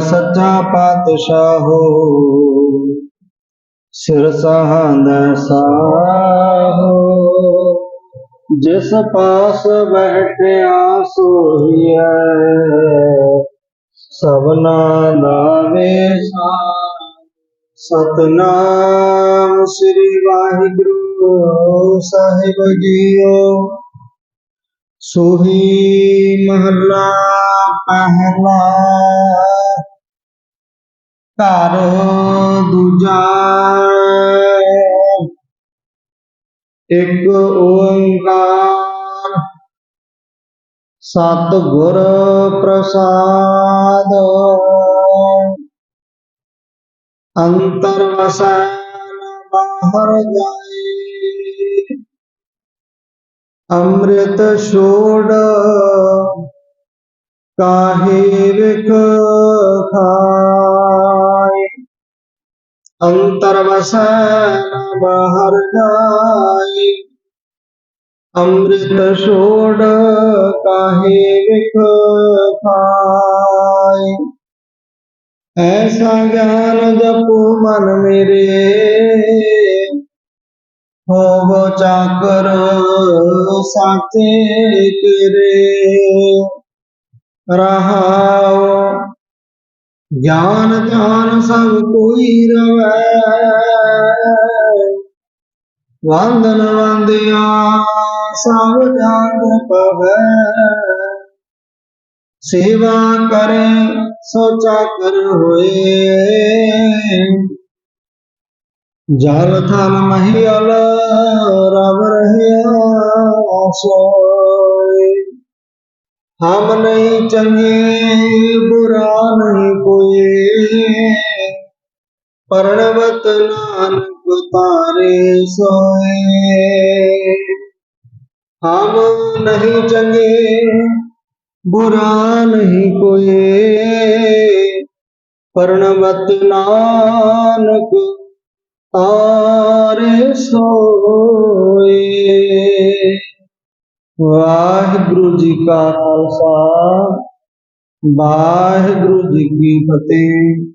ਸੱਚਾ ਪਾਤਸ਼ਾਹ ਸਿਰ ਸਹਾਂਦਾ ਸਾਹੋ ਜਿਸ ਪਾਸ ਬੈਠਿਆ ਸੋਹੀਐ, ਸਭਨਾ ਦਾ ਵੇਸਾ ਸਤਨਾਮ ਸ੍ਰੀ ਵਾਹਿਗੁਰੂ ਸਾਹਿਬ ਜੀਓ। ਸੋਹੀ ਮਹੱਲਾ ਪਹਿਲਾ ਘਰ ਦੂਜਾ ਇੱਕ ਓੰਕਾਰ ਸਤ ਗੁਰ ਪ੍ਰਸਾਦ। ਅੰਤਰ ਵਸੈ ਬਾਹਰ ਜਾਏ। ਅੰਮ੍ਰਿਤ ਛੋੜ ਕਾਹੇ ਵਿਖ ਖਾਏ। ਅੰਤਰ ਵਸੈ ਨ ਬਾਹਰ ਜਾਏ ਅੰਮ੍ਰਿਤ ਛੋੜ ਕਾਹੇ ਵਿਖ ਖਾਏ ਐਸਾ ਗਿਆਨ ਜਪੋ ਮਨ ਮੇਰੇ। ਹੋਵੋ ਚਾਕਰ ਸਾਚੇ ਤੇਰੇ। ਰਹਾਉ ਗਿਆਨ ਧਿਆਨ ਸਭ ਕੋਈ ਰਵੈ। ਵੰਦਨ ਵੰਦਿਆ ਸਭ ਜਗ ਪਵੈ। ਸੇਵਾ ਕਰੇ ਸੋ ਚਾਕਰ ਹੋਏ। ਜਲ ਥਲ ਮਹੀਲ ਰਵ ਰਹਿਆ ਸੋਏ ਹਮ ਨਹੀਂ ਚੰਗੇ ਬੁਰਾ ਨਹੀਂ ਕੋਈ। ਪਰਣਵਤ ਨਾਨਕ ਤਾਰੇ ਸੋਏ। ਹਮ ਨਹੀਂ ਚੰਗੇ, ਬੁਰਾ ਨਹੀਂ ਕੋਈ। ਪਰਣਵਤ ਨਾਨਕ ਤਾਰੇ ਸੋਏ। ਵਾਹਿਗੁਰੂ ਜੀ ਕਾ ਖਾਲਸਾ। ਵਾਹਿਗੁਰੂ ਜੀ ਕੀ ਫਤਿਹ।